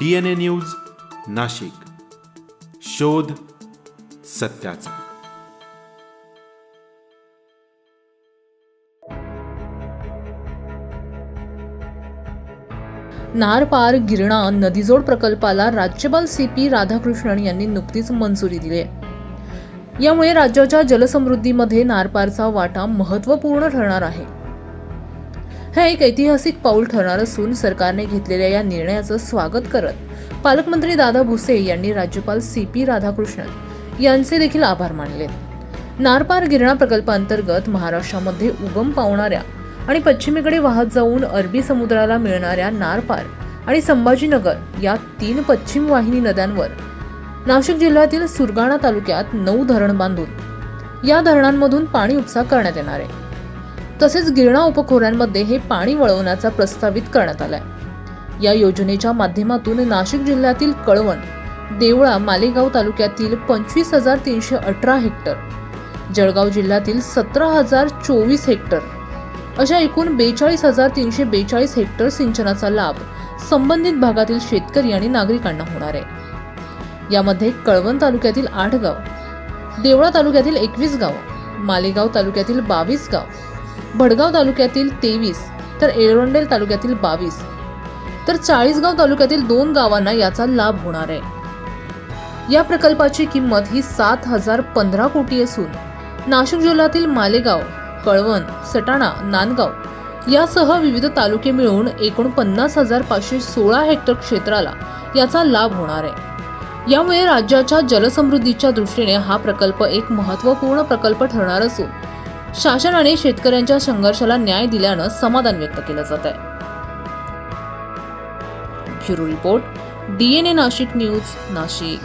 DNA news Nashik. शोध सत्याचा. नारपार गिरणा नदीजोड प्रकल्पाला राज्यपाल सी पी राधाकृष्णन यांनी नुकतीच मंजुरी दिली. आहे यामुळे राज्याच्या जलसमृद्धीमध्ये नारपारचा वाटा महत्त्वपूर्ण ठरणार आहे. हे एक ऐतिहासिक पाऊल ठरणार असून सरकारने घेतलेल्या या निर्णयाचं स्वागत करत पालकमंत्री दादा भुसे यांनी राज्यपाल सी पी राधाकृष्णन यांचे देखील आभार मानले. नारपार गिरणा प्रकल्पांतर्गत महाराष्ट्रामध्ये उगम पावणाऱ्या आणि पश्चिमेकडे वाहत जाऊन अरबी समुद्राला मिळणाऱ्या नारपार आणि संभाजीनगर या तीन पश्चिम वाहिनी नद्यांवर नाशिक जिल्ह्यातील सुरगाणा तालुक्यात नऊ धरण बांधून या धरणांमधून पाणी उपसा करण्यात येणार आहे. तसेच गिरणा उपखोऱ्यांमध्ये हे पाणी वळवण्याचा प्रस्तावित करण्यात आलाय. या योजनेच्या माध्यमातून नाशिक जिल्ह्यातील कळवण देवळा मालेगाव तालुक्यातील पंचवीस हजार तीनशे अठरा हेक्टर जळगाव जिल्ह्यातील सतरा हजार चोवीस हेक्टर अशा एकूण बेचाळीस हजार तीनशे बेचाळीस हेक्टर सिंचनाचा लाभ संबंधित भागातील शेतकरी आणि नागरिकांना होणार आहे. यामध्ये कळवण तालुक्यातील आठ गाव देवळा तालुक्यातील एकवीस गाव मालेगाव तालुक्यातील बावीस गाव भडगाव तालुक्यातील तेवीस तर एरोंडेल तालुक्यातील बावीस. तर चाळीसगाव तालुक्यातील दोन गावांना याचा लाभ होणार आहे. या प्रकल्पाची किंमत ही सात हजार पंधरा कोटी असून नाशिक जिल्ह्यातील मालेगाव कळवण सटाणा नांदगाव यासह विविध तालुके मिळून एकोणपन्नास हजार पाचशे सोळा हेक्टर क्षेत्राला याचा लाभ होणार आहे. यामुळे राज्याच्या जलसमृद्धीच्या दृष्टीने हा प्रकल्प एक महत्त्वपूर्ण प्रकल्प ठरणार असून शासनाने शेतकऱ्यांच्या संघर्षाला न्याय दिल्यानं समाधान व्यक्त केलं जात आहे. Bureau report DNA Nashik news Nashik.